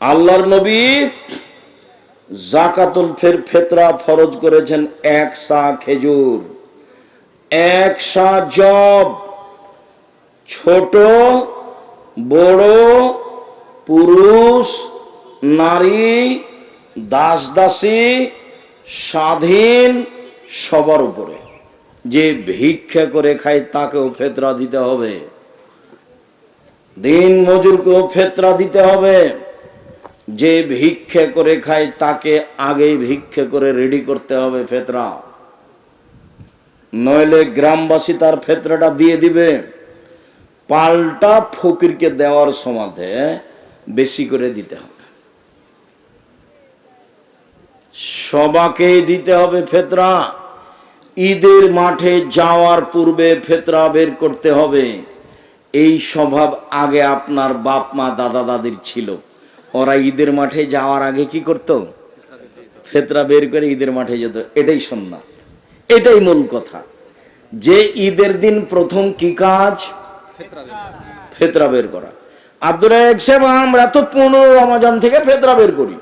আল্লাহর নবী জাকাতুল ফের ফেতরা ফরজ করেছেন এক সা খেজুর, এক সা জব, ছোট, বড়, পুরুষ, নারী দাস দাসী স্বাধীন, সবার উপরে। যে ভিক্ষা করে খায় তাকেও ফেতরা দিতে হবে। দিন মজুরকেও ফেতরা দিতে হবে। যে ভিক্ষে করে খায়, তাকে আগেই ভিক্ষে করে রেডি করতে হবে ফেতরা। নইলে গ্রামবাসী তার ফেতরাটা দিয়ে দিবে। পাল্টা ফকিরকে দেওয়ার সমাধে বেশি করে দিতে হবে। সবাকেই দিতে হবে ফেতরা। ঈদের মাঠে যাওয়ার পূর্বে ফেতরা বের করতে হবে। এই স্বভাব আগে আপনার বাপ মা, দাদা দাদির ছিল। ওরা ঈদের মাঠে যাওয়ার আগে কি করত? ফেতরা বের করে ঈদের মাঠে যেত। এটাই সন্না। এটাই মূল কথা। যে ঈদের দিন প্রথম কি কাজ? ফেতরা বের করা। আব্দুল সাহেব আমরা তো পনেরো রমাজান থেকে ফেতরা বের করি।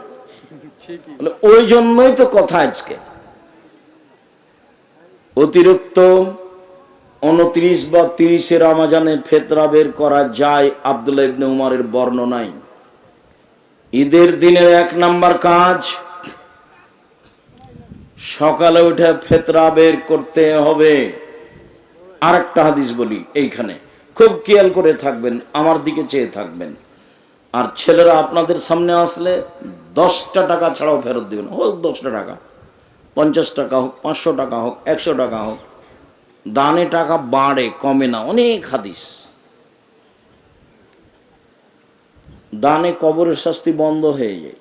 ওই জন্যই তো কথা আজকে। অতিরিক্ত উনত্রিশ বা তিরিশে রমাজানে ফেতরা বের করা যায় আব্দুল্লাহ ইবনে উমারের বর্ণনায়। ঈদের দিনের এক নাম্বার কাজ, সকালে উঠে ফেতরা বের করতে হবে। আরেকটা হাদিস বলি এইখানে, খুব খেয়াল করে থাকবেন, আমার দিকে চেয়ে থাকবেন। আর ছেলেরা আপনাদের সামনে আসলে দশটা টাকা ছাড়াও ফেরত দেবেন হোক দশটা টাকা, পঞ্চাশ টাকা হোক, পাঁচশো টাকা হোক, একশো টাকা হোক, দানে টাকা বাড়ে, কমে না, অনেক হাদিস। দানে কবরের শাস্তি বন্ধ হয়ে যায়।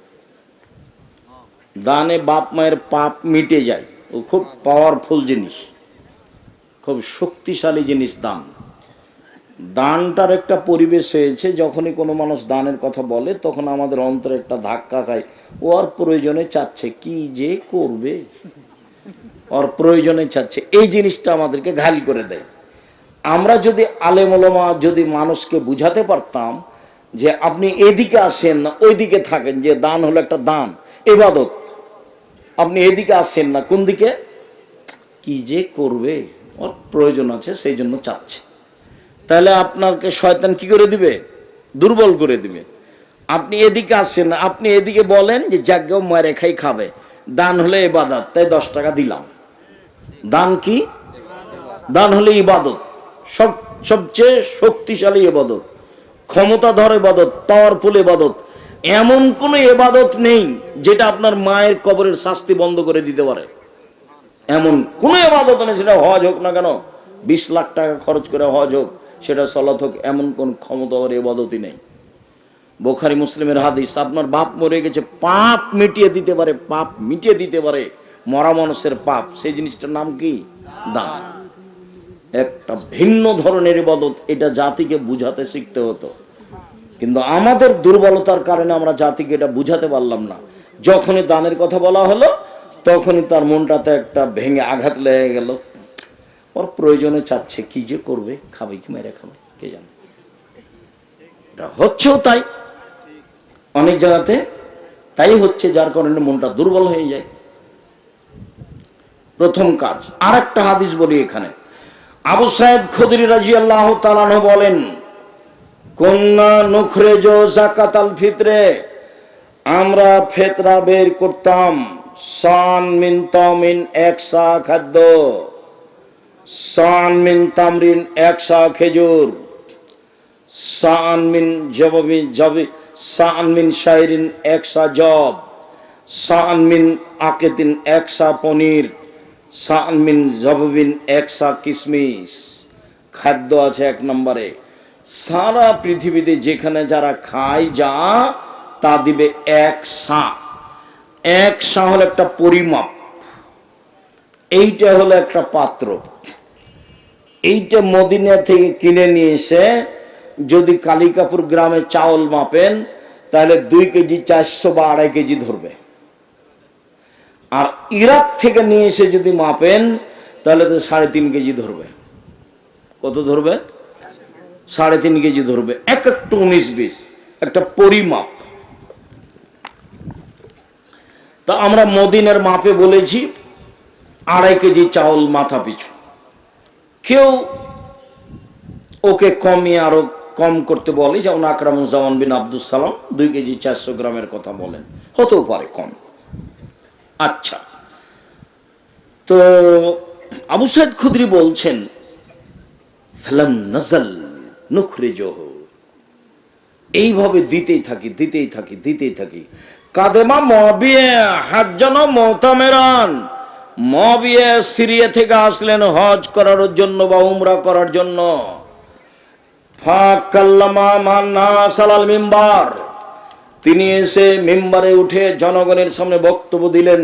দানে বাপ মায়ের পাপ মিটে যায়। ও খুব পাওয়ারফুল জিনিস। খুব শক্তিশালী জিনিস দান। দানটার একটা পরিবেশ হয়েছে, যখনই কোনো মানুষ দানের কথা বলে, তখন আমাদের অন্তরে একটা ধাক্কা খায়। ও আর প্রয়োজনে চাচ্ছে কি যে করবে। ওর প্রয়োজনে চাচ্ছে। এই জিনিসটা আমাদেরকে ঘাল করে দেয়। আমরা যদি আলেমলমা যদি মানুষকে বুঝাতে পারতাম যে আপনি এদিকে আসেন না, ওইদিকে থাকেন, যে দান হলো একটা দান এবাদত আপনি এদিকে আসেন না, কোন দিকে? কি যে করবে? ওর প্রয়োজন আছে, সেই জন্য চাচ্ছে। তাহলে আপনাকে শয়তান কি করে দিবে? দুর্বল করে দিবে। আপনি এদিকে আসছেন না, আপনি এদিকে বলেন যে যাজ্ঞ মায়ের খাই খাবে। দান হলে এবাদত তাই দশ টাকা দিলাম। দান কি? দান হলে ইবাদত। সব, সবচেয়ে শক্তিশালী এবাদত ক্ষমতাধর এবাদত পাওয়ারফুল এবাদত এমন কোন এবাদত নেই যেটা আপনার মায়ের কবরের শাস্তি বন্ধ করে দিতে পারে। এমন কোন এবাদত নেই সেটা হজ হোক না কেন, বিশ লাখ টাকা খরচ করে হজ হোক, সেটা সলাত হোক, এমন কোন ক্ষমতাধর এবাদতই নেই। বোখারি মুসলিমের হাদিস, আপনার বাপ মরে গেছে, পাপ মিটিয়ে দিতে পারে, পাপ মিটিয়ে দিতে পারে, মরা মানুষের পাপ। সেই জিনিসটার নাম কি? দান। একটা ভিন্ন ধরনের ইবাদত এটা জাতিকে বুঝাতে শিখতে হতো। কিন্তু আমাদের দুর্বলতার কারণে আমরা জাতিকে এটা বুঝাতে পারলাম না। যখনই দানের কথা বলা হলো, তখনই তার মনটাতে একটা ভেঙে আঘাত লেগে গেল। ওর প্রয়োজনে চাচ্ছে, কি যে করবে? খাবে কি, মেরে খাবে? কে জানে? এটা হচ্ছেও তাই। অনেক জায়গাতে তাই হচ্ছে, যার কারণে মনটা দুর্বল হয়ে যায়। প্রথম কাজ আর একটা হাদিস বলি এখানে। আবু সাহেব খুদরি রাজি আল্লাহ তালানো বলেন কন্যা নুখরে জো জাকাত ফিতরে, আমরা ফেতরা বের করতাম সান মিন তামিন একসা খাদ্য, সান মিন তামরিন একসা খেজুর, সান মিন জবমিন জবি, সান মিন শাইরিন একসা জব, সান মিন আকেতিন একসা পনির সান মিন জববিন একসা কিসমিস। খাদ্য আছে এক নম্বরে। সারা পৃথিবীতে যেখানে যারা খায় যা, তা দিবে এক সা। এক সা হলো একটা পরিমাপ। এইটা হলো একটা পাত্র। এইটা মদিনা থেকে কিনে নিয়ে এসে যদি কালিকাপুর গ্রামে চাউল মাপেন, তাহলে দুই কেজি চারশো বা আড়াই কেজি ধরবে। আর ইরাক থেকে নিয়ে এসে যদি মাপেন, তাহলে তো সাড়ে তিন কেজি ধরবে। কত ধরবে? সাড়ে তিন কেজি ধরবে। এক একটু উনিশ বিশ। একটা পরিমাপ। তা আমরা মদিনের মাপে বলেছি, আড়াই কেজি চাউল মাথা পিছু। কেউ ওকে কমিয়ে আরও কম করতে বলে, যেমন আকরামুজ্জামান বিন আব্দুল সালাম, দুই কেজি চারশো গ্রামের কথা বলেন। হতেও পারে কম। আচ্ছা। তো আবু সাইদ খুদরি বলছেন, ফেলাম নজল নুখরিজহ। এইভাবে দিতেই থাকি দিতেই থাকি দিতেই থাকি। কাদেমা মবিয়ে হাজ্জান মোতামেরান। মবিয়ে সিরিয়া থেকে আসলেন হজ করার জন্য বা উমরা করার জন্য। ফাকাল্লামা মান্না সালাল মিম্বার। তিনি এসে মেম্বারে উঠে জনগণের সামনে বক্তব্য দিলেন,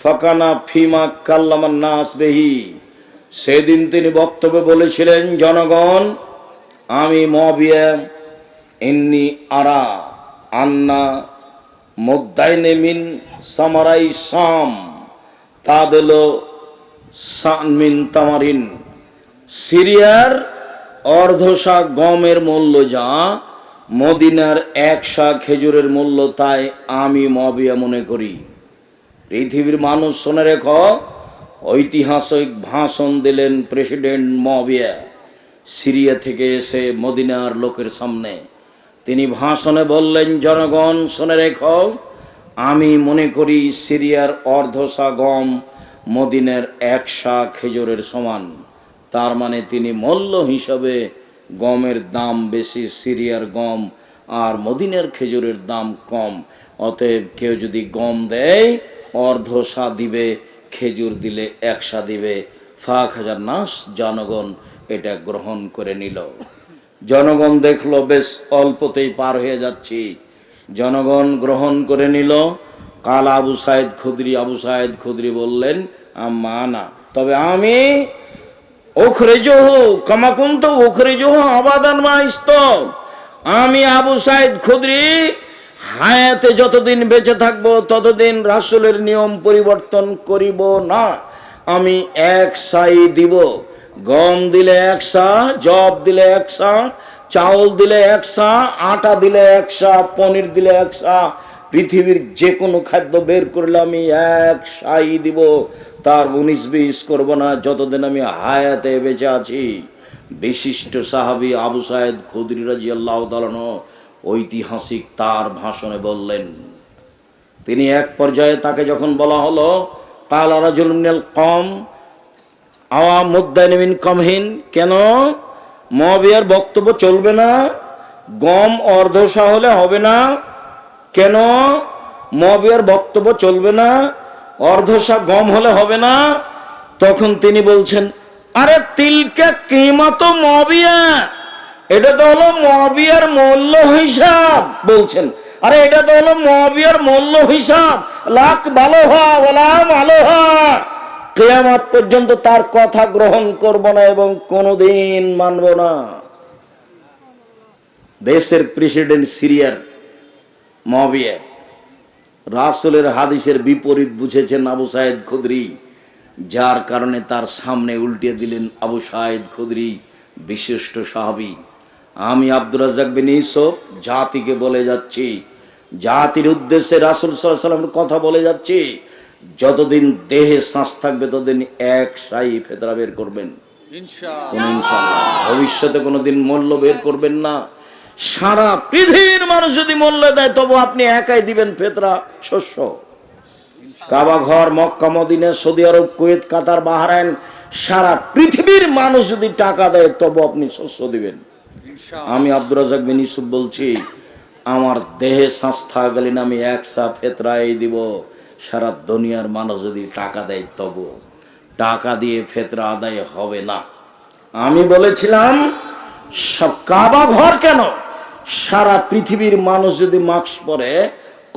ফাকানা ফিমা কাল্লামান নাস বেহি। সেদিন তিনি বক্তব্যে বলেছিলেন, জনগণ, আমি মবিয়া ইন্নি আরা আন্না মুদ্দাইনে মিন সামারাই শাম, তাদেল সান মিন তামারিন। সিরিয়ার অর্ধশা গমের মূল্য যা মদিনার একশা খেজুরের মূল্য তাই আমি মবিয়া মনে করি। পৃথিবীর মানুষ শুনে রেখ, ঐতিহাসিক ভাষণ দিলেন প্রেসিডেন্ট মবিয়া। সিরিয়া থেকে এসে মদিনার লোকের সামনে তিনি ভাষণে বললেন, জনগণ, শুনে রেখ, আমি মনে করি সিরিয়ার অর্ধশা গম মদিনের একশা খেজুরের সমান। তার মানে তিনি মূল্য হিসাবে গমের দাম বেশি, সিরিয়ার গম আর মদিনের খেজুরের দাম কম। অতএব কেউ যদি গম দেয়, অর্ধ সা দিবে, খেজুর দিলে একসা দিবে। ফাঁক হাজার নাস জনগণ এটা গ্রহণ করে নিল। জনগণ দেখল, বেশ অল্পতেই পার হয়ে যাচ্ছি। জনগণ গ্রহণ করে নিল। কাল আবু সাইদ খুদরি, আবু সাইদ খুদরি বললেন, আম্মা না। তবে আমি ওখরেজহ, কামাকুন্ত ওখরেজহ, আবাদান মাইস্ত আমি আবু সাইদ খুদরি, হায়াতে যতদিন বেঁচে থাকব, ততদিন রাসুলের নিয়ম পরিবর্তন করিব না। আমি এক সাই দিব। গম দিলে একসা জব দিলে একসা চাউল দিলে একসা আটা দিলে একসা পনির দিলে একসা পৃথিবীর যে কোনো খাদ্য বের করলে আমি এক সাই দিব। তার উনিশ বিশ করব না, যতদিন আমি হায়াতে বেঁচে আছি। বিশিষ্ট সাহাবি আবু সাহেদ খুদরি রাজি আল্লাহ ঐতিহাসিক তার ভাষণে বললেন, তিনি এক পর্যায়ে তাকে যখন বলা হলো, কালা রাজুল মিনাল কম আওয়া মুদ্দানিমিন কমহীন কেন? মবিয়ার বক্তব্য চলবে না, গম অর্ধসা হলে হবে না। কেন? মবিয়ার বক্তব্য চলবে না অর্ধসা গম হলে হবে না। তখন তিনি বলছেন, আরে তিলকে কিমত মবিয়া? এটা তো হলো মবিয়ার মূল্য হিসাব। বলছেন, আরে এটা তো হলো মবিয়ার মূল্য হিসাব। লাখ ভালো হওয়া ওলা ভালো কেয়ামাত পর্যন্ত তার কথা গ্রহণ করব না এবং কোনোদিন মানব না। দেশের প্রেসিডেন্ট সিরিয়ার মবিয়া। রাসুলের হাদিসের বিপরীত বুঝেছেন আবু সাহেদ খুদরি যার কারণে তার সামনে উল্টে দিলেন আবু সাহেদ খুদরি বিশিষ্ট সাহাবি। আমি আব্দুর রাজাক বিন ইসব জাতিকে বলে যাচ্ছি। জাতির উদ্দেশ্যে রাসুল সাল্লামের কথা বলে যাচ্ছি। যতদিন দেহে শ্বাস থাকবে ততদিন এক সাই ফেতরা বের করবেন। ভবিষ্যতে কোনোদিন মূল্য বের করবেন না। সারা পৃথিবীর মানুষ যদি মূল্য দেয় তবু আপনি একাই দিবেন ফেতরা শস্য। কাবা ঘর Mecca মদিনে Saudi Arab Kuwait Qatar Bahrain সারা পৃথিবীর মানুষ যদি টাকা দেয় তবু আপনি শস্য দিবেন। আমি আব্দুর রাজাক বিন ইউসুফ বলছি আমার দেহে শ্বাস থাকালীন আমি একসা ফেতরাই দিব। সারা দুনিয়ার মানুষ যদি টাকা দেয় তবু টাকা দিয়ে ফেতরা আদায় হবে না। আমি বলেছিলাম সব কাবা ঘর কেন? সারা পৃথিবীর মানুষ যদি মাস্ক পরে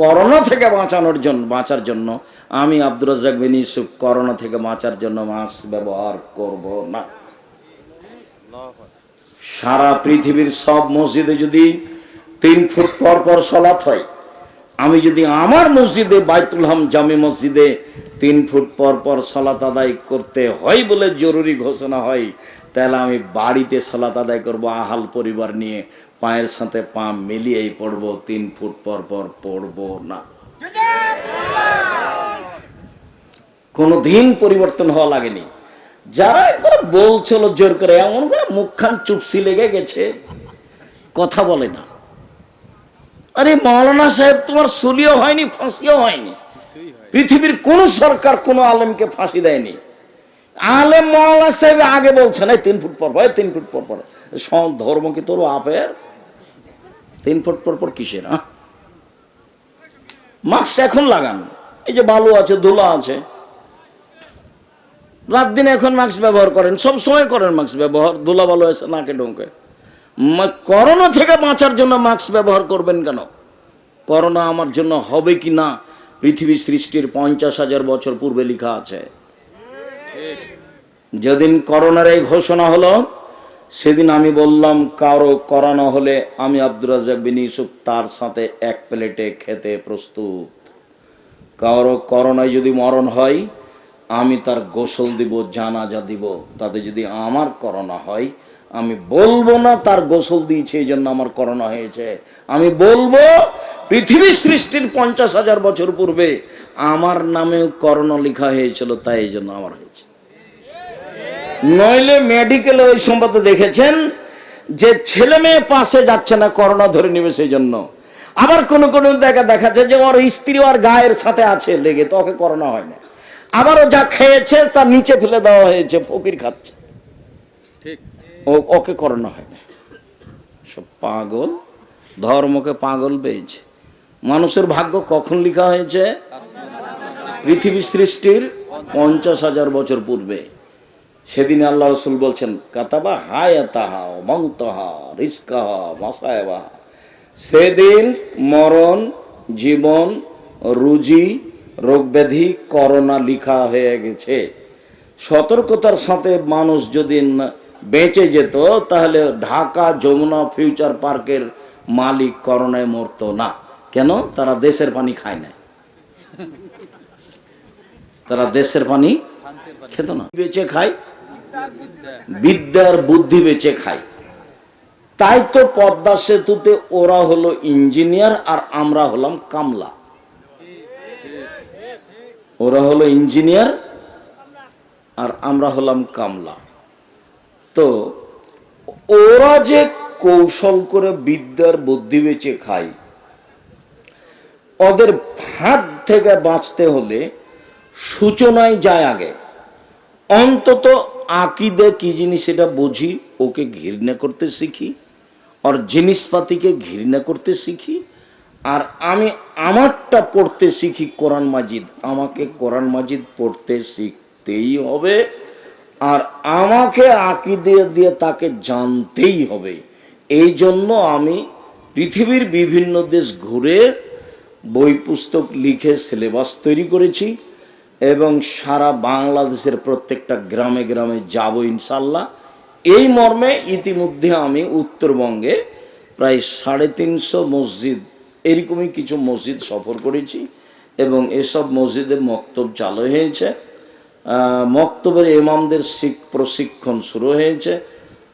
করোনা থেকে বাঁচানোর জন্য বাঁচার জন্য, আমি আব্দুর রাজাক বিন ইউসুফ করোনা থেকে বাঁচার জন্য মাস্ক ব্যবহার করব না। সারা পৃথিবীর সব মসজিদে যদি তিন ফুট পর পর সলাৎ হয়, আমি যদি আমার মসজিদে বাইতুল হাম জামি মসজিদে তিন ফুট পর পর সলাত আদায় করতে হয় বলে জরুরি ঘোষণা হয়, তাহলে আমি বাড়িতে সলাত আদায় করব, আহাল পরিবার নিয়ে পায়ের সাথে পা মিলিয়েই পড়ব, তিন ফুট পর পর পড়ব না। কোনো দিন পরিবর্তন হওয়া লাগেনি। যারা একবার বলছিল জোর করে, এমন করে মুখখান চুপসি লেগে গেছে, কথা বলে না। আরে মাওলানা সাহেব, তোমার সুলিও হয়নি, ফাঁসিও হয়নি। পৃথিবীর কোন সরকার, কোন আলেমকে ফাঁসি দেয়নি। আলেম মাওলানা সাহেব আগে বলছে না তিন ফুট পর পর তিন ফুট পর পর ধর্ম কি তোর আপের তিন ফুট পর পর কিসের হ্যাঁ মাস্ক এখন লাগান। এই যে বালু আছে ধুলা আছে। রাত দিন এখন মাস্ক ব্যবহার করেন। সব সময় করেন মাস্ক ব্যবহার। ধুলা বালু এসে নাকে ঢুকে। করোনা থেকে বাঁচার জন্য মাস্ক ব্যবহার করবেন কেন? করোনা আমার জন্য হবে কি না? পৃথিবী সৃষ্টির পঞ্চাশ হাজার বছর পূর্বে লেখা আছে। যেদিন করোনার এই ঘোষণা হলো সেদিন আমি বললাম, কারও করানো হলে আমি আব্দুর রাজাক বিন ইউসুফ তার সাথে এক প্লেটে খেতে প্রস্তুত। কারও করোনায় যদি মরণ হয়, আমি তার গোসল দিব, জানাজা দিব। তাতে যদি আমার করোনা হয়, আমি বলব না তার গোসল দিয়েছে, এই জন্য আমার করোনা হয়েছে। আমি বলব, পৃথিবী সৃষ্টির পঞ্চাশ হাজার বছর পূর্বে আমার নামেও করোনা লেখা হয়েছিল, তাই এই জন্য আমার হয়েছে। নইলে মেডিকেলে ওই সম্পর্কে দেখেছেন যে ছেলে মেয়ে পাশে যাচ্ছে না করোনা ধরে নিবে সেই জন্য আবার কোন কোন দেখা দেখাচ্ছে যে ওর স্ত্রী আর গায়ের সাথে আছে লেগে তো ওকে করোনা হয় না। আবারও যা খেয়েছে তার নিচে ফেলে দেওয়া হয়েছে ফকির খাচ্ছে। ওকে করোনা হয় না। সব পাগল ধর্মকে পাগল পেয়েছে মানুষের ভাগ্য কখন লেখা হয়েছে? পৃথিবী সৃষ্টির পঞ্চাশ হাজার বছর পূর্বে। সেদিন আল্লাহ রসুল বলছেন কাতাবা হায় তাহা মংতহা রিস্কাহা মাসায়বা সেদিন মরণ জীবন রুজি রোগব্যাধি করোনা লিখা হয়ে গেছে। সতর্কতার সাথে মানুষ যদি বেঁচে যেত তাহলে ঢাকা যমুনা ফিউচার পার্কের মালিক করোনায় মরতো না। কেন? তারা দেশের পানি খায় না। তারা দেশের পানি। খেত না। বেঁচে খায় বিদ্যার বুদ্ধি বেঁচে খায়। তাই তো পদ্মা সেতুতে ওরা হলো ইঞ্জিনিয়ার আর আমরা হলাম কামলা। ওরা হলো ইঞ্জিনিয়ার আর আমরা হলাম কামলা। তো ওরা যে কৌশল করে বিদ্যার বুদ্ধি বেঁচে খায়, ওদের হাত থেকে বাঁচতে হলে সূচনায় যায় আগে। অন্তত আকিদে কি জিনিস এটা বুঝি, ওকে ঘৃণা করতে শিখি, আর জিনিসপাতিকে ঘৃণা করতে শিখি, আর আমি আমারটা পড়তে শিখি কোরআন মাজিদ। আমাকে কোরআন মাজিদ পড়তে শিখতেই হবে, আর আমাকে আকিদে দিয়ে তাকে জানতেই হবে। এই জন্য আমি পৃথিবীর বিভিন্ন দেশ ঘুরে বই পুস্তক লিখে সিলেবাস তৈরি করেছি। এবং সারা বাংলাদেশের প্রত্যেকটা গ্রামে গ্রামে যাব ইনশাল্লাহ এই মর্মে ইতিমধ্যে আমি উত্তরবঙ্গে প্রায় সাড়ে তিনশো মসজিদ, এরকমই কিছু মসজিদ সফর করেছি এবং এসব মসজিদে মক্তব চালু হয়েছে। মক্তবের ইমামদের শিখ প্রশিক্ষণ শুরু হয়েছে।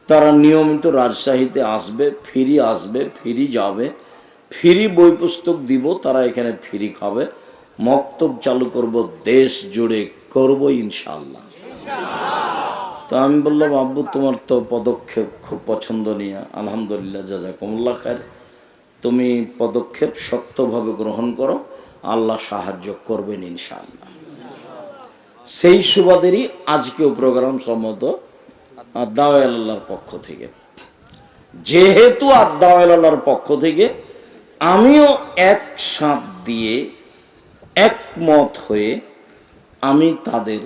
তারা নিয়মিত রাজশাহীতে আসবে, ফিরি আসবে, ফিরি যাবে। ফিরি বই পুস্তক দিব, তারা এখানে ফিরি খাবে। মক্তব চালু করব, দেশ জুড়ে করব ইনশাল্লাহ তো আমি বললাম, আব্বু, তোমার তো পদক্ষেপ খুব পছন্দনীয়। আলহামদুলিল্লাহ, জাজাকুমুল্লাহ খায় তুমি পদক্ষেপ শক্তভাবে গ্রহণ করো, আল্লাহ সাহায্য করবেন ইনশাআল্লাহ। সেই সুবাদেরই আজকেও প্রোগ্রাম সম্মত আদাওয়াল আল্লাহর পক্ষ থেকে। যেহেতু আদাওয়াল আল্লাহর পক্ষ থেকে, আমিও এক সাঁত দিয়ে একমত হয়ে আমি তাদের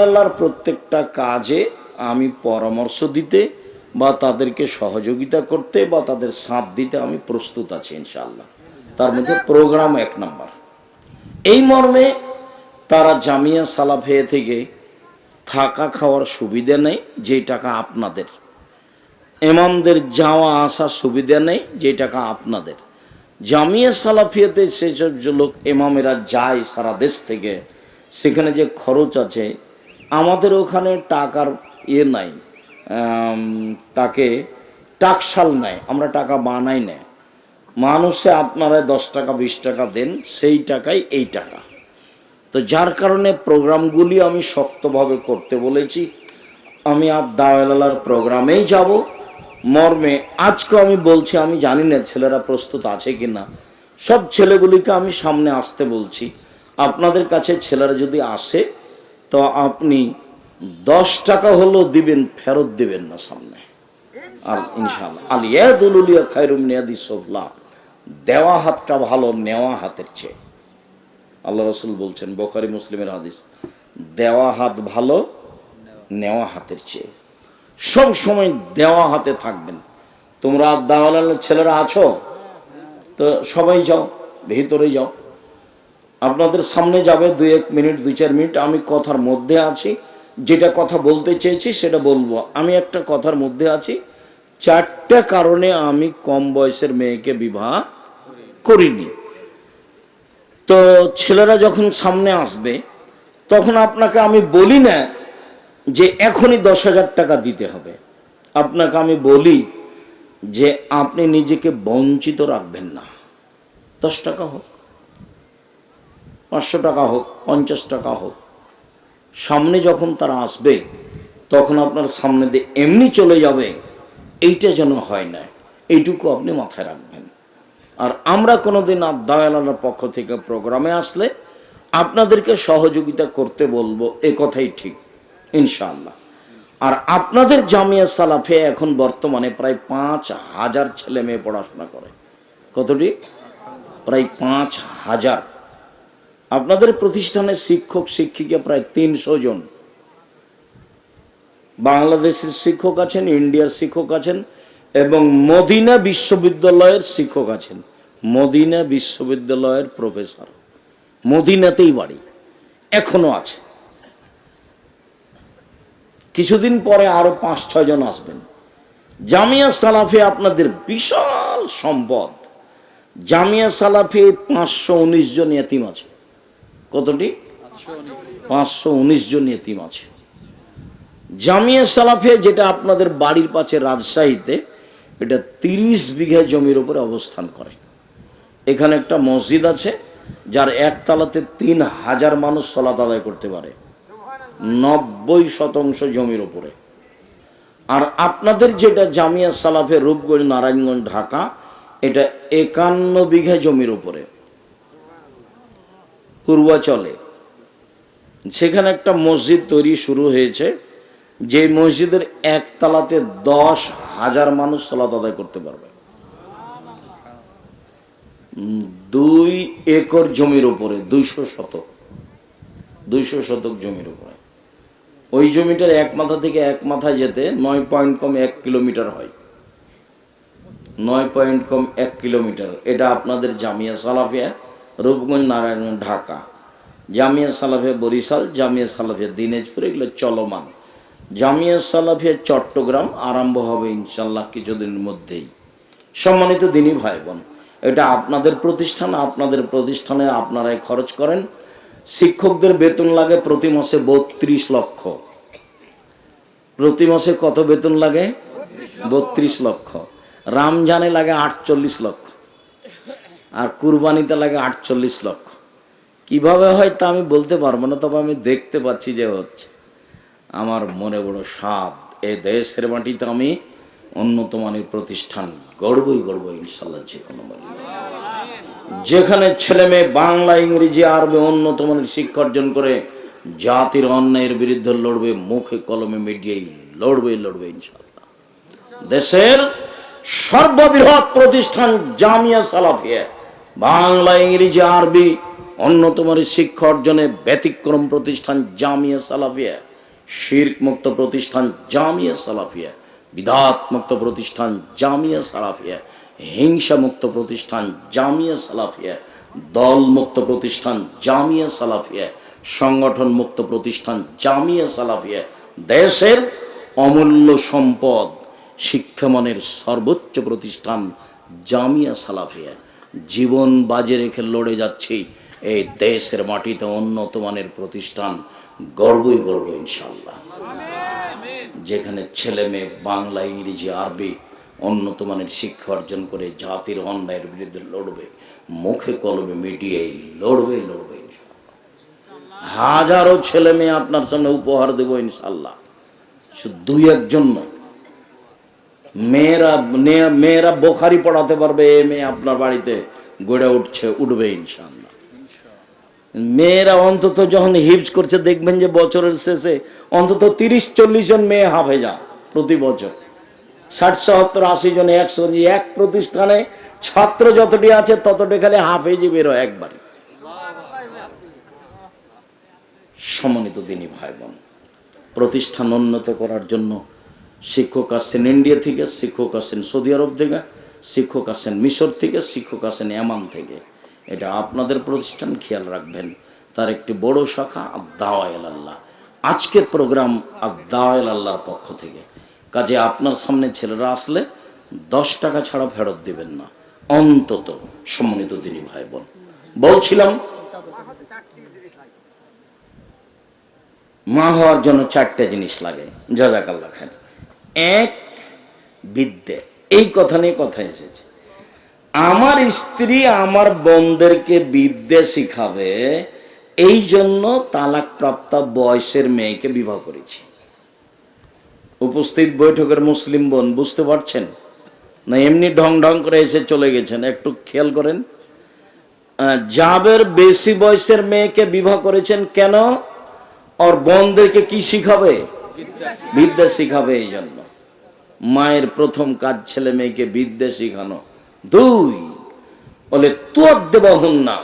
আল্লাহর প্রত্যেকটা কাজে আমি পরামর্শ দিতে বা তাদেরকে সহযোগিতা করতে বা তাদের সাথ দিতে আমি প্রস্তুত আছি ইনশাআল্লাহ। তার মধ্যে প্রোগ্রাম এক নাম্বার। এই মর্মে তারা জামিয়া সালাফে থেকে থাকা খাওয়ার সুবিধা নেই যে টাকা আপনাদের। এমামদের যাওয়া আসার সুবিধা নেই যে টাকা আপনাদের। জামিয়া সালাফিয়াতে সেসব যে লোক এমামেরা যায় সারা দেশ থেকে, সেখানে যে খরচ আছে, আমাদের ওখানে টাকার ইয়ে নাই তাকে টাকশাল নেয় আমরা টাকা বানাই না মানুষে আপনারা দশ টাকা, বিশ টাকা দেন, সেই টাকাই এই টাকা। তো যার কারণে প্রোগ্রামগুলি আমি শক্তভাবে করতে বলেছি। আমি আর দাওয়ালার প্রোগ্রামেই যাব। মর্মে, আজকে আমি বলছি, আমি জানি না ছেলেরা প্রস্তুত আছে কি না সব ছেলেগুলিকে আমি সামনে আসতে বলছি। আপনাদের কাছে ছেলেরা যদি আসে, তো আপনি দশ টাকা হলেও দিবেন, ফেরত দিবেন না সামনে। আর ইনশাল্লাহ আলিয়াদুলিয়া খায়রুম নিয়াদি সোভলা দেওয়া হাতটা ভালো, নেওয়া হাতের চেয়ে। আল্লাহ রসুল বলছেন, বোখারি মুসলিমের হাদিস, দেওয়া হাত ভালো, নেওয়া হাতের চেয়ে। সব সময় দেওয়া হাতে থাকবেন। তোমরা দাওয়ালার ছেলেরা আছো? তো সবাই যাও, ভিতরে যাও। আপনাদের সামনে যাবে দুই এক মিনিট, দুই চার মিনিট। আমি কথার মধ্যে আছি। যেটা কথা বলতে চেয়েছি সেটা বলব। আমি একটা কথার মধ্যে আছি। চারটা কারণে আমি কম বয়সের মেয়েকে বিবাহ করিনি। তো ছেলেরা যখন সামনে আসবে, তখন আপনাকে আমি বলি না যে এখনই দশ হাজার টাকা দিতে হবে। আপনাকে আমি বলি যে আপনি নিজেকে বঞ্চিত রাখবেন না। দশ টাকা হোক, পাঁচশো টাকা হোক, পঞ্চাশ টাকা হোক, সামনে যখন তারা আসবে, তখন আপনার সামনে দিয়ে এমনি চলে যাবে, এইটা যেন হয় না। এইটুকু আপনি মাথায় রাখবেন। আর আমরা কোনোদিন আদায়ালার পক্ষ থেকে প্রোগ্রামে আসলে আপনাদেরকে সহযোগিতা করতে বলব, এ কথাই ঠিক। ইনশাআল্লাহ। আর আপনাদের জামিয়া সালাফে এখন বর্তমানে প্রায় পাঁচ হাজার ছেলে মেয়ে পড়াশোনা করে। কতটি? প্রায় পাঁচ হাজার। আপনাদের প্রতিষ্ঠানের শিক্ষক, শিক্ষিকা প্রায় তিনশো জন। বাংলাদেশের শিক্ষক আছেন, ইন্ডিয়ার শিক্ষক আছেন এবং মদিনা বিশ্ববিদ্যালয়ের শিক্ষক আছেন। মদিনা বিশ্ববিদ্যালয়ের প্রফেসর। মদিনাতেই বাড়ি, এখনও আছে। কিছুদিন পরে আরও পাঁচ ছয় জন আসবেন। জামিয়া সালাফে আপনাদের বিশাল সম্পদ। জামিয়া সালাফে পাঁচশো উনিশ জন এতিম আছে। কতটি? পাঁচশো উনিশ জন এতিম আছে। জামিয়া সালাফে যেটা আপনাদের বাড়ির পাশে রাজশাহীতে, এটা তিরিশ বিঘা জমির উপরে অবস্থান করে। এখানে একটা মসজিদ আছে, যার একতলাতে তিন হাজার মানুষ সলাত আদায় করতে পারে। নব্বই শতাংশ জমির উপরে। আর আপনাদের যেটা জামিয়া সালাফে রূপগঞ্জ নারায়ণগঞ্জ, ঢাকা, এটা একান্ন বিঘা জমির উপরে। পূর্বাচলে। সেখানে একটা মসজিদ তৈরি শুরু হয়েছে, যে মসজিদের একতলাতে দশ হাজার মানুষ সলাত আদায় করতে পারবে। দুই একর জমির উপরে, দুইশো শতক দুইশো শতক জমির উপরে। ওই জমিটার এক মাথা থেকে এক মাথায় যেতে নয় পয়েন্ট কম এক কিলোমিটার হয়। নয় পয়েন্ট কম এক কিলোমিটার। এটা আপনাদের জামিয়া সালাফিয়া, রূপগঞ্জ, নারায়ণগঞ্জ, ঢাকা। জামিয়া সালাফিয়া বরিশাল, জামিয়া সালাফিয়া দিনাজপুর, এগুলো চলমান। জামিয়া সালাফিয়া চট্টগ্রাম আরম্ভ হবে ইনশাল্লাহ কিছুদিনের মধ্যেই। সম্মানিত দিনই ভাই বোন এটা আপনাদের প্রতিষ্ঠান, আপনাদের প্রতিষ্ঠানে আপনারাই খরচ করেন। শিক্ষকদের বেতন লাগে প্রতি মাসে বত্রিশ লক্ষ। প্রতি মাসে কত বেতন লাগে? বত্রিশ লক্ষ। রামজানে লাগে আটচল্লিশ লক্ষ। আর কুরবানিতে লাগে আটচল্লিশ লক্ষ। কীভাবে হয় তা আমি বলতে পারব না, তবে আমি দেখতে পাচ্ছি যে হচ্ছে, আমার মনে বড় স্বাদ। এ দেশের মাটিতে আমি উন্নত মানের প্রতিষ্ঠান গড়বই গড়বই ইনশাল্লাহ যে কোনো। যেখানে ছেলে মেয়ে বাংলা, ইংরেজি, আরবে উন্নত মানের শিক্ষা অর্জন করে জাতির অন্যায়ের বিরুদ্ধে লড়বে, মুখে কলমে মিডিয়াই লড়বে লড়বে ইনশাল্লাহ দেশের সর্ববৃহৎ প্রতিষ্ঠান জামিয়া সালাফিয়া, বাংলা, ইংরেজি, আরবি, অন্যতম শিক্ষা অর্জনে ব্যতিক্রম প্রতিষ্ঠান জামিয়া সালাফিয়া শির্ক মুক্ত প্রতিষ্ঠান জামিয়া সালাফিয়া বিধাত মুক্ত প্রতিষ্ঠান জামিয়া সালাফিয়া হিংসা মুক্ত প্রতিষ্ঠান জামিয়া সালাফিয়া দল মুক্ত প্রতিষ্ঠান জামিয়া সালাফিয়া সংগঠন মুক্ত প্রতিষ্ঠান জামিয়া সালাফিয়া, দেশের অমূল্য সম্পদ, শিক্ষামানের সর্বোচ্চ প্রতিষ্ঠান জামিয়া সালাফিয়া। জীবন বাজে রেখে লড়ে যাচ্ছি এই দেশের মাটিতে উন্নত মানের প্রতিষ্ঠান গর্বই গর্ব ইনশাল্লাহ যেখানে ছেলে মেয়ে, বাংলা, ইংরেজি, আরবি উন্নত মানের শিক্ষা অর্জন করে জাতির অন্যায়ের বিরুদ্ধে লড়বে, মুখে কলবে মিডিয়ায় লড়বে লড়বে। হাজারো ছেলে মেয়ে আপনার সামনে উপহার দেবো ইনশাল্লাহ দুই একজন মেয়েরা মেয়েরা বোখারি পড়াতে পারবে, এ মেয়ে আপনার বাড়িতে গড়ে উঠছে, উঠবে ইনশাল্লাহ মেয়েরা অন্তত যখন হিপস করছে, দেখবেন যে বছরের শেষে অন্তত তিরিশ চল্লিশ জন মেয়ে হাফেজা প্রতি বছর। ষাট, সত্তর, আশি জন, একশো এক প্রতিষ্ঠানে ছাত্র যতটি আছে, ততটি খালি হাফেজি বেরো একবারে। সম্মানিত দিনী ভাই বোন প্রতিষ্ঠান উন্নত করার জন্য শিক্ষক আসছেন ইন্ডিয়া থেকে, শিক্ষক আসছেন সৌদি আরব থেকে, শিক্ষক আসছেন মিশর থেকে, শিক্ষক আসছেন এমান থেকে। এটা আপনাদের প্রতিষ্ঠান, খেয়াল রাখবেন। তার একটি বড় শাখা আদাওয়াল আল্লাহ। আজকের প্রোগ্রাম আদাওয়াল আল্লাহর পক্ষ থেকে। কাজে আপনার সামনে ছেলেরা আসলে দশ টাকা ছাড়া ফেরত দিবেন না। অন্তত সম্মানিত দিনী ভাই বোন বলছিলাম মা হওয়ার জন্য চারটে জিনিস লাগে। জাজাকাল্লা খান এক, বিদ্যে। এই কথা নিয়ে কথা এসেছে। আমার স্ত্রী আমার বোনদেরকে বিদ্যে শিখাবে, এই জন্য তালাক প্রাপ্ত বয়সের মেয়েকে বিবাহ করেছি। উপস্থিত বৈঠকের মুসলিম বোন, বুঝতে পারছেন? না, এমনি ঢং ঢং করে এসে চলে গেছেন। একটু খেয়াল করেন। জাবের বেশি বয়সের মেয়েকে বিবাহ করেছেন কেন? ওর বোনদেরকে কি শিখাবে? বিদ্যা শিখাবে এই জন্য। মায়ের প্রথম কাজ ছেলে মেয়েকে বিদ্যা শিখানো। দুই, বলে তোর দেবহন না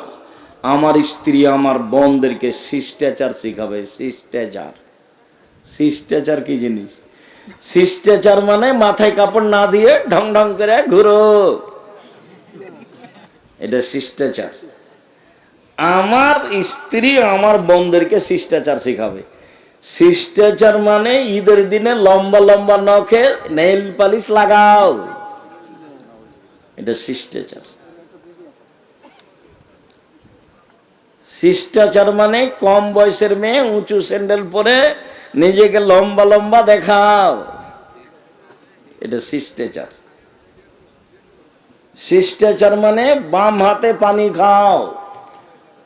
আমার স্ত্রী আমার বোনদেরকে শিষ্টাচার শিখাবে। শিষ্টাচার। শিষ্টাচার কি জিনিস? শিষ্টাচার মানে মাথায় কাপড় না দিয়ে ঢং ঢং করে ঘুরো। এটা শিষ্টাচার। আমার স্ত্রী আমার বোনদেরকে শিষ্টাচার শিখাবে। শিষ্টাচার মানে ঈদের দিনে লম্বা লম্বা নখে নেল পালিশ লাগাও। এটা শিষ্টাচার। শিষ্টাচার মানে কম বয়সের মেয়ে উঁচু স্যান্ডেল পরে নিজেকে লম্বা লম্বা দেখাও। এটা শিষ্টাচার। শিষ্টাচার মানে বাম হাতে পানি খাও।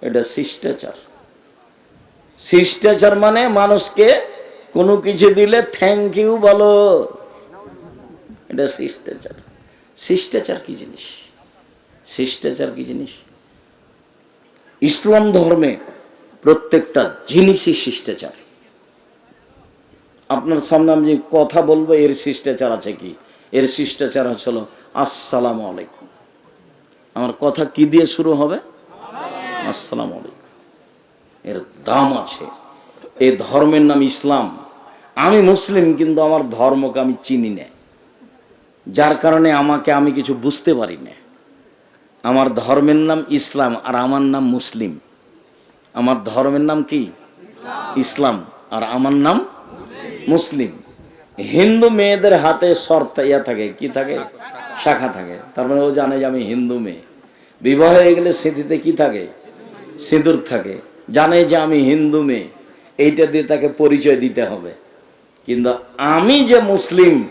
এটা শিষ্টাচার। শিষ্টাচার মানে মানুষকে কোনো কিছু দিলে থ্যাংক ইউ বলো। এটা শিষ্টাচার। শিষ্টাচার কি জিনিস? শিষ্টাচার কি জিনিস? ইসলাম ধর্মে প্রত্যেকটা জিনিসই শিষ্টাচার। আপনার সামনে আমি যে কথা বলব, এর শিষ্টাচার আছে কি? এর শিষ্টাচার হচ্ছিল আসসালামু আলাইকুম। আমার কথা কি দিয়ে শুরু হবে? আসসালামু এর দাম আছে। এই ধর্মের নাম ইসলাম। আমি মুসলিম, কিন্তু আমার ধর্মকে আমি চিনি না। যার কারণে আমাকে আমি কিছু বুঝতে পারি না। আমার ধর্মের নাম ইসলাম আর আমার নাম মুসলিম। আমার ধর্মের নাম কি? ইসলাম। আর আমার নাম মুসলিম। হিন্দু মেয়েদের হাতে শর্ত ইয়া থাকে, কি থাকে? শাখা থাকে। তার মানে ও জানে যে আমি হিন্দু মেয়ে। বিবাহ হয়ে গেলে স্মৃতিতে কি থাকে? সিঁদুর থাকে। জানে যে আমি হিন্দু মেয়ে এইটা দিয়ে তাকে পরিচয় দিতে হবে। কিন্তু আমি যে মুসলিম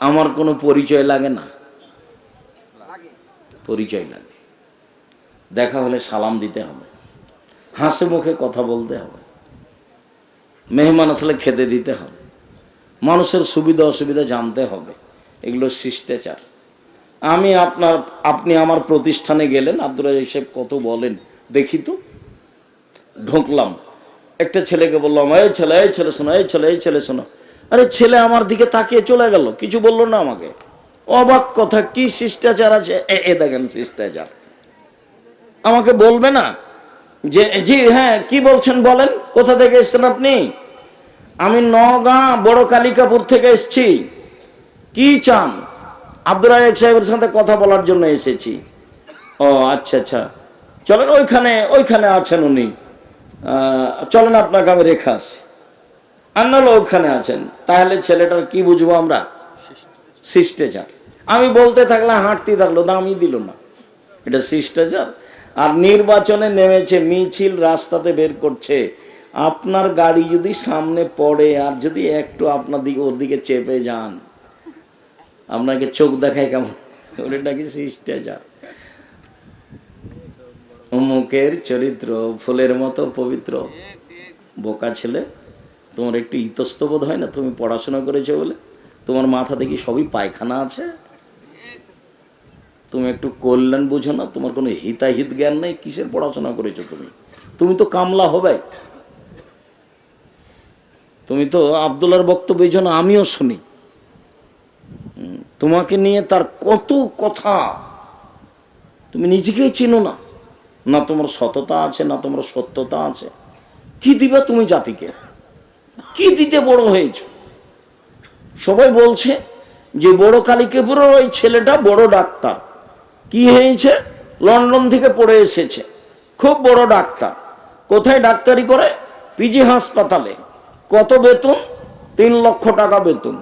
আমার কোনো পরিচয় লাগে না। পরিচয় লাগে। দেখা হলে সালাম দিতে হবে। হাসি মুখে কথা বলতে হবে। মেহমান আসলে খেতে দিতে হবে। মানুষের সুবিধা অসুবিধা জানতে হবে। এগুলো শিষ্টাচার। আমি আপনার আপনি আমার প্রতিষ্ঠানে গেলেন আব্দুল সাহেব কত বলেন? দেখি তো ঢুকলাম। একটা ছেলেকে বললাম, এই ছেলে এই ছেলে শোনো, এই ছেলে এই ছেলে শোনো। আরে ছেলে আমার দিকে তাকিয়ে চলে গেল, কিছু বলল না আমাকে। অবাক কথা, কি শিষ্টাচার আছে? এ দেখেন শিষ্টাচার। আমাকে বলবে না? যে, জি হ্যাঁ কি বলছেন বলেন? কোথা থেকে এসছেন আপনি? আমি নগাঁ বড় কালিকাপুর থেকে এসছি। কি চান? আব্দুল সাহেবের সাথে কথা বলার জন্য এসেছি। ও আচ্ছা আচ্ছা। চলেন, ওইখানে ওইখানে আছেন উনি। চলেন আপনাকে আমি রেখে আসি আর নাহলে ওখানে আছেন। তাহলে ছেলেটার কি বুঝব আমরা? শিষ্টাচার আমি বলতে থাকলাম হাঁটতে থাকল, দামই দিল না। এটা শিষ্টাচার আর নির্বাচনে নেমেছে, মিছিল রাস্তাতে বের করছে। আপনার গাড়ি যদি সামনে পড়ে আর যদি একটু আপনার দিকে, ওর দিকে চেপে যান, আপনাকে চোখ দেখায় কেমন? ওটা নাকি শিষ্টাচার অমুকের চরিত্র, ফুলের মতো পবিত্র। বোকা ছেলে, তোমার একটু ইতস্তবোধ হয় না? তুমি পড়াশোনা করেছ বলে? তোমার মাথা দেখি সবই পায়খানা আছে? তুমি একটু কল্যাণ বুঝো না? তোমার কোনো হিতাহিত জ্ঞান নেই? কিসের পড়াশোনা করেছ তুমি? তুমি তো কামলা হবে। তুমি তো আবদুল্লার বক্তব্য এই জন্য আমিও শুনি। তোমাকে নিয়ে তার কত কথা। তুমি নিজেকেই চিনো না। না তোমার সততা আছে, না তোমার সত্যতা আছে। কি দিবে তুমি জাতিকে? কি দিতে বড় হয়েছ? সবাই বলছে যে বড় কালিকেপুরের ওই ছেলেটা বড় ডাক্তার। কি হয়েছে? লন্ডন থেকে পড়ে এসেছে। খুব বড় ডাক্তার। কোথায় ডাক্তারি করে? পিজি হাসপাতালে। কত বেতন? তিন লক্ষ টাকা বেতন।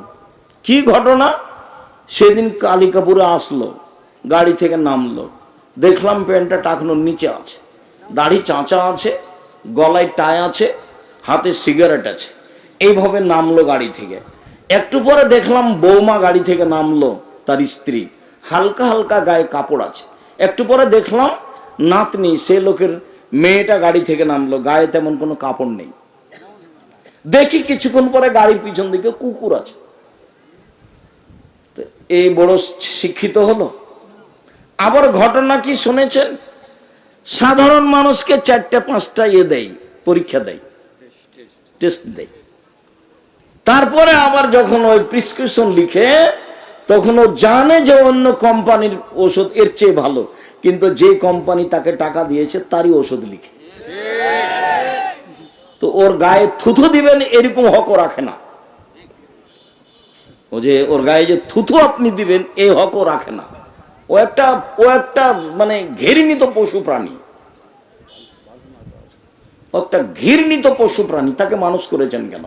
কি ঘটনা? সেদিন কালিকাপুরে আসলো, গাড়ি থেকে নামলো। দেখলাম প্যান্টটা টাকনোর নিচে আছে। দাড়ি চাঁচা আছে, গলায় টাই আছে, হাতে সিগারেট আছে। এইভাবে নামলো গাড়ি থেকে। একটু পরে দেখলাম বৌমা গাড়ি থেকে নামলো তার স্ত্রী। হালকা হালকা গায়ে কাপড় আছে। একটু পরে দেখলাম নাতনি, সে লোকের মেয়েটা গাড়ি থেকে নামলো। গায়ে তেমন কোনো কাপড় নেই। দেখি কিছুক্ষণ পরে গাড়ির পিছন দিকে কুকুর আছে। এই বড় শিক্ষিত হলো। আবার ঘটনা কি শুনেছেন? সাধারণ মানুষকে চারটে, পাঁচটা ইয়ে দেয়, পরীক্ষা দেয় টেস্ট দেয়। তারপরে আবার যখন ওই প্রিসক্রিপশন লিখে, তখন ও জানে যে অন্য কোম্পানির ওষুধ এর চেয়ে ভালো, কিন্তু যে কোম্পানি তাকে টাকা দিয়েছে, তারই ওষুধ লিখে। তো ওর গায়ে থুথু দিবেন, এরকম হকও রাখে না। ও যে ওর গায়ে যে থুথু আপনি দিবেন এই হকও রাখে না। ও একটা ও একটা মানে ঘৃণিত পশু প্রাণী। একটা ঘৃণিত পশু প্রাণী তাকে মানুষ করেছেন কেন?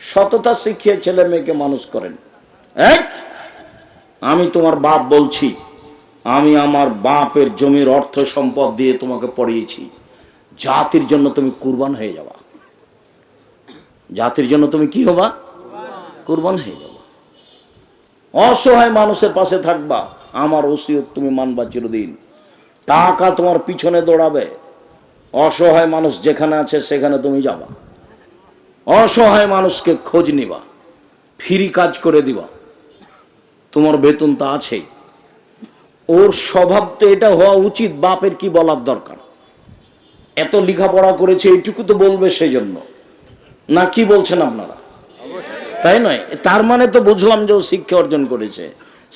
সততা শিখিয়ে ছেলে মেয়েকে মানুষ করেন। এই, আমি তোমার বাপ বলছি আমি আমার বাপের জমির অর্থ সম্পদ দিয়ে তোমাকে পড়িয়েছি। জাতির জন্য তুমি কুরবান হয়ে যাবা। জাতির জন্য তুমি কি হবা? কুরবান হয়ে যাবা। অসহায় মানুষের পাশে থাকবা। আমার ওসিয়ত তুমি মানবা চিরদিন। টাকা তোমার পিছনে দৌড়াবে। অসহায় মানুষ যেখানে আছে সেখানে তুমি যাবা। অসহায় মানুষকে খোঁজ নিবা। ফ্রি কাজ করে দিবা। তোমার বেতন তো আছেই। ওর স্বভাব তো এটা হওয়া উচিত, বাপের কি বলার দরকার? এত লেখাপড়া করেছে, এইটুকু তো বলবে সেই জন্য না, কি বলছেন আপনারা? তাই নয়? তার মানে তো বুঝলাম যে ও শিক্ষা অর্জন করেছে।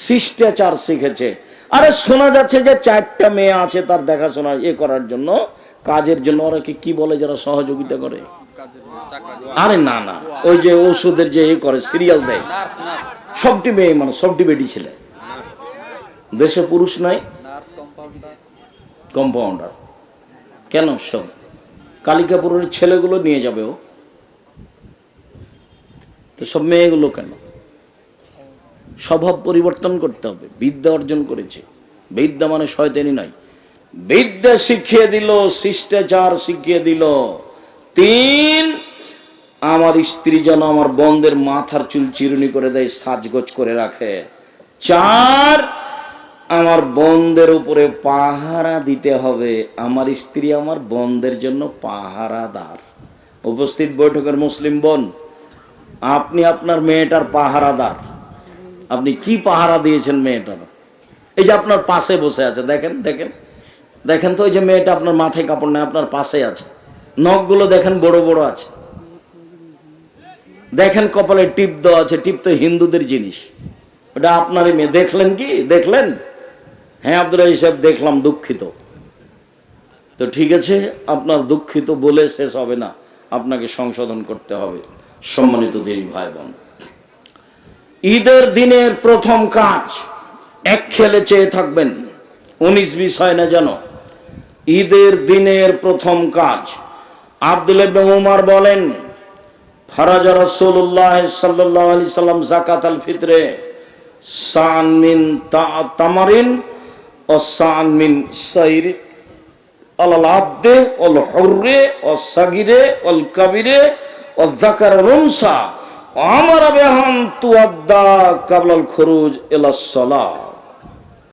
শিষ্টাচার শিখেছে। আরে শোনা যাচ্ছে যে চারটা মেয়ে আছে তার দেখাশোনা এ করার জন্য, কাজের জন্য। ওরা কি বলে যারা সহযোগিতা করে? আরে না না। ওই যে ওষুধের যে এ করে, সিরিয়াল দেয়। সবটি মেয়ে মানে সবটি বেটি ছেলে। দেশে পুরুষ নাই কম্পাউন্ডার কেন সব? কালিকাপুরের ছেলেগুলো নিয়ে যাবে ও। তো সব মেয়েগুলো কেন? স্বভাব পরিবর্তন করতে হবে, বিদ্যা অর্জন করেছে। বিদ্যা মানে শয়তানি নয়। বিদ্যা শিখিয়ে দিল, শিষ্টাচার শিখিয়ে দিল। তিন, আমার স্ত্রী যেন আমার বন্ধের মাথার চুল চিরুনি করে দেয়, সাজগোজ করে রাখে। চার, আমার বন্ধের উপরে পাহারা দিতে হবে। আমার স্ত্রী আমার বন্ধের জন্য পাহারাদার। উপস্থিত বৈঠকের মুসলিম বোন আপনি আপনার মেয়েটার পাহারাদার। আপনি কি পাহারা দিয়েছেন মেয়েটার? এই যে আপনার পাশে বসে আছে, দেখেন দেখেন। দেখেন তো ওই যে মেয়েটা আপনার মাথায় কাপড় নেই আপনার পাশে আছে। নখগুলো দেখেন বড় বড় আছে। দেখেন কপালে টিপ দেওয়া আছে, টিপ তো হিন্দুদের জিনিস। ওটা আপনারই মেয়ে। দেখলেন কি? দেখলেন? হ্যাঁ আব্দুল সাহেব, দেখলাম, দুঃখিত। তো ঠিক আছে, আপনার দুঃখিত বলে শেষ হবে না। আপনাকে সংশোধন করতে হবে। সম্মানিত দেবী ভাই বোন ঈদের দিনের প্রথম কাজ, এক খেলে চেয়ে থাকবেন, উনিশ বিশ হয় না যেন। ঈদের দিনের প্রথম কাজ, আব্দুল উমার বলেন, ফরাজ রাসূলুল্লাহ সাল্লাল্লাহু আলাইহি সাল্লাম যাকাত আল ফিতরে, সান মিন তামারিন ও সান মিন সাইর, আলাল আব্দে অল হররে ও সাগিরে অল কাবিরে জাকার রুমসা আমার বেহন তুয়াদ্দা কাবলাল খরুজ এলাসলা